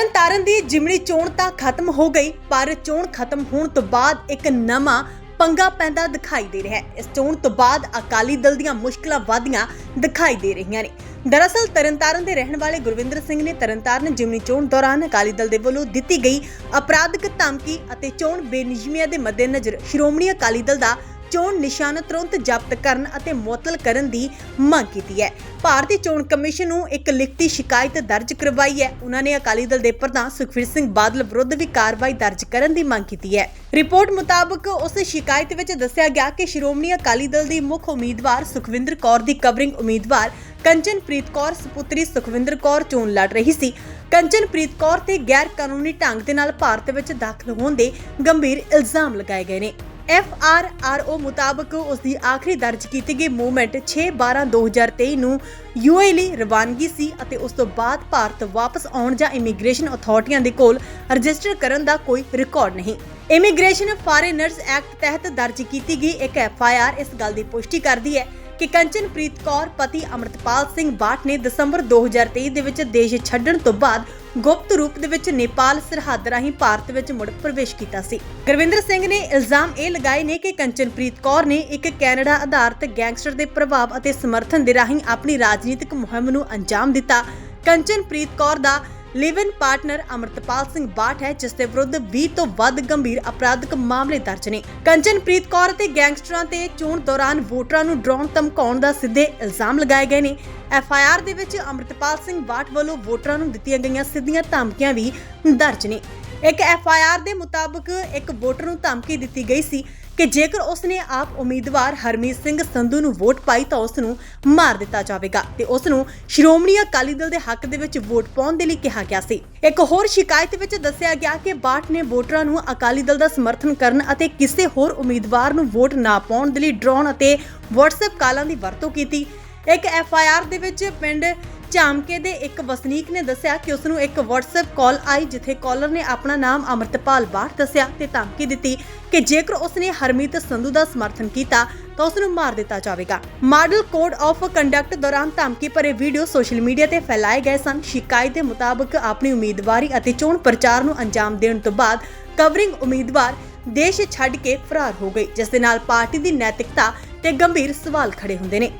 ਤਰਨ ਤਾਰਨ ਦੀ ਜਿਮਣੀ ਚੋਣ ਤਾਂ ਖਤਮ ਹੋ ਗਈ, ਪਰ ਚੋਣ ਖਤਮ ਹੋਣ ਤੋਂ ਬਾਅਦ ਇੱਕ ਨਵਾਂ ਪੰਗਾ ਪੈਂਦਾ ਦਿਖਾਈ ਦੇ ਰਿਹਾ ਹੈ। ਇਸ ਚੋਣ ਤੋਂ ਬਾਅਦ ਅਕਾਲੀ ਦਲ ਦੀਆਂ ਮੁਸ਼ਕਲਾਂ ਵਧੀਆਂ ਦਿਖਾਈ ਦੇ ਰਹੀਆਂ ਨੇ। ਦਰਅਸਲ ਤਰਨਤਾਰਨ ਦੇ ਰਹਿਣ ਵਾਲੇ ਗੁਰਵਿੰਦਰ ਸਿੰਘ ਨੇ ਤਰਨਤਾਰਨ ਜਿਮਨੀ ਚੋਣ ਦੌਰਾਨ ਅਕਾਲੀ ਦਲ ਦੇ ਵੱਲੋਂ ਦਿੱਤੀ ਗਈ ਅਪਰਾਧਿਕ ਧਮਕੀ ਅਤੇ ਚੋਣ ਬੇਨਿਯਮੀਆਂ ਦੇ ਮੱਦੇਨਜ਼ਰ ਸ਼੍ਰੋਮਣੀ ਅਕਾਲੀ ਦਲ ਦਾ ਚੋਣ ਨਿਸ਼ਾਨ ਤੁਰੰਤ ਜ਼ਬਤ ਕਰਨ ਅਤੇ ਮੁਅੱਤਲ ਕਰਨ ਦੀ ਮੰਗ ਕੀਤੀ ਹੈ। ਭਾਰਤੀ ਚੋਣ ਕਮਿਸ਼ਨ ਨੂੰ ਇੱਕ ਲਿਖਤੀ ਸ਼ਿਕਾਇਤ ਦਰਜ ਕਰਵਾਈ ਹੈ। ਉਹਨਾਂ ਨੇ ਅਕਾਲੀ ਦਲ ਦੇ ਪ੍ਰਧਾਨ ਸੁਖਵੀਰ ਸਿੰਘ ਬਾਦਲ ਵਿਰੁੱਧ ਵੀ ਕਾਰਵਾਈ ਦਰਜ ਕਰਨ ਦੀ ਮੰਗ ਕੀਤੀ ਹੈ। ਰਿਪੋਰਟ ਮੁਤਾਬਕ ਉਸ ਸ਼ਿਕਾਇਤ ਵਿੱਚ ਦੱਸਿਆ ਗਿਆ ਕਿ ਸ਼੍ਰੋਮਣੀ ਅਕਾਲੀ ਦਲ ਦੀ ਮੁੱਖ ਉਮੀਦਵਾਰ ਸੁਖਵਿੰਦਰ ਕੌਰ ਦੀ ਕਵਰਿੰਗ ਉਮੀਦਵਾਰ ਕੰਚਨਪ੍ਰੀਤ ਕੌਰ ਸੁਪੁੱਤਰੀ ਸੁਖਵਿੰਦਰ ਕੌਰ ਚੋਣ ਲੜ ਰਹੀ ਸੀ। ਕੰਚਨਪ੍ਰੀਤ ਕੌਰ ਤੇ ਗੈਰ ਕਾਨੂੰਨੀ ਢੰਗ ਦੇ ਨਾਲ ਭਾਰਤ ਵਿੱਚ ਦਾਖਲ ਹੋਣ ਦੇ ਗੰਭੀਰ ਇਲਜ਼ਾਮ ਲਗਾਏ ਗਏ ਨੇ। ਐਫ ਆਰ ਆਰ ਓ ਮੁਤਾਬਕ ਉਸ ਦੀ ਆਖਰੀ ਦਰਜ ਕੀਤੀ ਗਈ ਮੂਵਮੈਂਟ 6/12/2023 ਨੂੰ ਯੂਏ ਲਈ ਰਵਾਨਗੀ ਸੀ ਅਤੇ ਉਸ ਤੋਂ ਬਾਅਦ ਭਾਰਤ ਵਾਪਸ ਆਉਣ ਜਾਂ ਇਮੀਗ੍ਰੇਸ਼ਨ ਅਥਾਰਟੀਆਂ ਦੇ ਕੋਲ ਰਜਿਸਟਰ ਕਰਨ ਦਾ ਕੋਈ ਰਿਕਾਰਡ ਨਹੀਂ। ਇਮੀਗ੍ਰੇਸ਼ਨ ਫਾਰੇਨਰਸ ਐਕਟ ਤਹਿਤ ਦਰਜ ਕੀਤੀ ਗਈ ਇੱਕ ਐਫ ਆਈ ਆਰ ਇਸ ਗੱਲ ਦੀ ਪੁਸ਼ਟੀ ਕਰਦੀ ਹੈ ਕਿ ਕੰਚਨਪ੍ਰੀਤ ਕੌਰ, ਪਤੀ ਅਮਰਤਪਾਲ ਸਿੰਘ ਬਾਠ ਨੇ ਦਸੰਬਰ 2023 ਦੇ ਵਿੱਚ ਦੇਸ਼ ਛੱਡਣ ਤੋਂ ਬਾਅਦ ਗੁਪਤ ਰੂਪ ਦੇ ਵਿੱਚ ਨੇਪਾਲ ਸਰਹੱਦ ਰਾਹੀਂ ਭਾਰਤ ਵਿੱਚ ਮੁੜ ਪ੍ਰਵੇਸ਼ ਕੀਤਾ ਸੀ। ਗੁਰਵਿੰਦਰ ਸਿੰਘ ਨੇ ਇਲਜ਼ਾਮ ਇਹ ਲਗਾਏ ਨੇ ਕਿ ਕੰਚਨਪ੍ਰੀਤ ਕੌਰ ਨੇ ਇੱਕ ਕੈਨੇਡਾ ਆਧਾਰਿਤ ਗੈਂਗਸਟਰ ਦੇ ਪ੍ਰਭਾਵ ਅਤੇ ਸਮਰਥਨ ਦੇ ਰਾਹੀਂ ਆਪਣੀ ਰਾਜਨੀਤਿਕ ਮੁਹਿੰਮ ਨੂੰ ਅੰਜਾਮ ਦਿੱਤਾ। ਕੰਚਨਪ੍ਰੀਤ ਕੌਰ ਦਾ live in partner Amritpal Singh Bath ਹੈ ਜਿਸ ਦੇ ਵਿਰੁੱਧ 20 ਤੋਂ ਵੱਧ ਗੰਭੀਰ ਅਪਰਾਧਿਕ ਮਾਮਲੇ ਦਰਜ ਨੇ ਕੰਚਨਪ੍ਰੀਤ ਕੌਰ ਅਤੇ ਗੈਂਗਸਟਰਾਂ ਤੇ ਚੋਣ ਦੌਰਾਨ ਵੋਟਰਾਂ ਨੂੰ ਡਰਾਉਣ ਧਮਕਾਉਣ ਦਾ ਸਿੱਧੇ ਇਲਜ਼ਾਮ ਲਗਾਏ ਗਏ ਨੇ। ਐਫ ਆਈ ਆਰ ਦੇ ਵਿੱਚ ਅਮਰਤਪਾਲ ਸਿੰਘ ਬਾਠ ਵੱਲੋਂ ਵੋਟਰਾਂ ਨੂੰ ਦਿੱਤੀਆਂ ਗਈਆਂ ਸਿੱਧੀਆਂ ਧਮਕੀਆਂ ਵੀ ਦਰਜ ਨੇ। ਇੱਕ ਐਫ ਆਈ ਆਰ ਦੇ ਮੁਤਾਬਕ ਇੱਕ ਵੋਟਰ ਨੂੰ ਧਮਕੀ ਦਿੱਤੀ ਗਈ ਸੀ ਕਿ ਜੇਕਰ ਉਸ ਨੇ ਆਪ ਉਮੀਦਵਾਰ ਹਰਮੀਤ ਸਿੰਘ ਸੰਧੂ ਨੂੰ ਵੋਟ ਪਾਈ ਤਾਂ ਉਸ ਨੂੰ ਮਾਰ ਦਿੱਤਾ ਜਾਵੇਗਾ ਤੇ ਉਸ ਨੂੰ ਸ਼੍ਰੋਮਣੀ ਅਕਾਲੀ ਦਲ ਦੇ ਹੱਕ ਦੇ ਵਿੱਚ ਵੋਟ ਪਾਉਣ ਦੇ ਲਈ ਕਿਹਾ ਗਿਆ ਸੀ। ਇੱਕ ਹੋਰ ਸ਼ਿਕਾਇਤ ਵਿੱਚ ਦੱਸਿਆ ਗਿਆ ਕਿ ਬਾਠ ਨੇ ਵੋਟਰਾਂ ਨੂੰ ਅਕਾਲੀ ਦਲ ਦਾ ਸਮਰਥਨ ਕਰਨ ਅਤੇ ਕਿਸੇ ਹੋਰ ਉਮੀਦਵਾਰ ਨੂੰ ਵੋਟ ਨਾ ਪਾਉਣ ਦੇ ਲਈ ਡਰਾਉਣ ਅਤੇ WhatsApp ਕਾਲਾਂ ਦੀ ਵਰਤੋਂ ਕੀਤੀ। ਇੱਕ ਐਫ ਆਈ ਆਰ ਦੇ ਵਿੱਚ ਪਿੰਡ ਝਾਮਕੇ ਦੇ ਇੱਕ ਵਸਨੀਕ ਨੇ ਦੱਸਿਆ ਕਿ ਉਸ ਨੂੰ ਇੱਕ WhatsApp ਕਾਲ ਆਈ, ਜਿੱਥੇ ਕਾਲਰ ਨੇ ਆਪਣਾ ਨਾਮ ਅਮਰਤਪਾਲ ਬਾਠ ਦੱਸਿਆ ਤੇ ਧਮਕੀ ਦਿੱਤੀ ਕਿ ਜੇਕਰ ਉਸ ਨੇ ਹਰਮੀਤ ਸੰਧੂ ਦਾ ਸਮਰਥਨ ਕੀਤਾ, ਤਾਂ ਉਸ ਨੂੰ ਮਾਰ ਦਿੱਤਾ ਜਾਵੇਗਾ। ਮਾਡਲ ਕੋਡ ਆਫ ਕੰਡਕਟ ਦੌਰਾਨ ਧਮਕੀ ਭਰੇ ਵੀਡੀਓ ਸੋਸ਼ਲ ਮੀਡੀਆ ਤੇ ਫੈਲਾਏ ਗਏ ਸਨ। ਸ਼ਿਕਾਇਤ ਦੇ ਮੁਤਾਬਕ ਆਪਣੀ ਉਮੀਦਵਾਰੀ ਅਤੇ ਚੋਣ ਪ੍ਰਚਾਰ ਨੂੰ ਅੰਜਾਮ ਦੇਣ ਤੋਂ ਬਾਅਦ ਕਵਰਿੰਗ ਉਮੀਦਵਾਰ ਦੇਸ਼ ਛੱਡ ਕੇ ਫਰਾਰ ਹੋ ਗਈ, ਜਿਸ ਦੇ ਨਾਲ ਪਾਰਟੀ ਦੀ ਨੈਤਿਕਤਾ ਤੇ ਗੰਭੀਰ ਸਵਾਲ ਖੜੇ ਹੁੰਦੇ ਨੇ।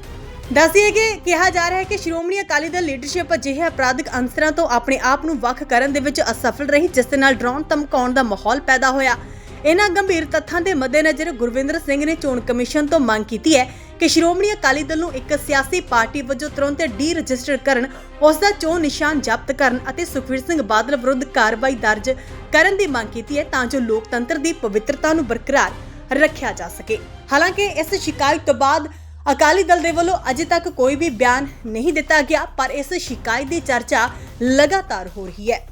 ਦੱਸਿਏ ਕਿ ਕਿਹਾ ਜਾ ਰਿਹਾ ਹੈ ਕਿ ਸ਼੍ਰੋਮਣੀ ਅਕਾਲੀ ਦਲ ਲੀਡਰਸ਼ਿਪ ਅਜਿਹੇ ਅਪਰਾਧਿਕ ਅੰਸਰਾਂ ਤੋਂ ਆਪਣੇ ਆਪ ਨੂੰ ਵੱਖ ਕਰਨ ਦੇ ਵਿੱਚ ਅਸਫਲ ਰਹੀ, ਜਿਸ ਦੇ ਨਾਲ ਡਰਾਉਣ ਧਮਕਾਉਣ ਦਾ ਮਾਹੌਲ ਪੈਦਾ ਹੋਇਆ। ਇਹਨਾਂ ਗੰਭੀਰ ਤੱਥਾਂ ਦੇ ਮੱਦੇਨਜ਼ਰ ਗੁਰਵਿੰਦਰ ਸਿੰਘ ਨੇ ਚੋਣ ਕਮਿਸ਼ਨ ਤੋਂ ਮੰਗ ਕੀਤੀ ਹੈ ਕਿ ਸ਼੍ਰੋਮਣੀ ਅਕਾਲੀ ਦਲ ਨੂੰ ਇੱਕ ਸਿਆਸੀ ਪਾਰਟੀ ਵਜੋਂ ਤੁਰੰਤ ਡੀ ਰਜਿਸਟਰ ਕਰਨ, ਉਸ ਦਾ ਚੋਣ ਨਿਸ਼ਾਨ ਜ਼ਬਤ ਕਰਨ ਅਤੇ ਸੁਖਵੀਰ ਸਿੰਘ ਬਾਦਲ ਵਿਰੁੱਧ ਕਾਰਵਾਈ ਦਰਜ ਕਰਨ ਦੀ ਮੰਗ ਕੀਤੀ ਹੈ ਤਾਂ ਜੋ ਲੋਕਤੰਤਰ ਦੀ ਪਵਿੱਤਰਤਾ ਨੂੰ ਬਰਕਰਾਰ ਰੱਖਿਆ ਜਾ ਸਕੇ। ਹਾਲਾਂਕਿ ਇਸ ਸ਼ਿਕਾਇਤ ਤੋਂ ਬਾਅਦ ਅਕਾਲੀ ਦਲ ਦੇ ਵੱਲੋਂ ਅਜੇ ਤੱਕ ਕੋਈ ਵੀ ਬਿਆਨ ਨਹੀਂ ਦਿੱਤਾ ਗਿਆ, ਪਰ ਇਸ ਸ਼ਿਕਾਇਤ ਦੀ ਚਰਚਾ ਲਗਾਤਾਰ ਹੋ ਰਹੀ ਹੈ।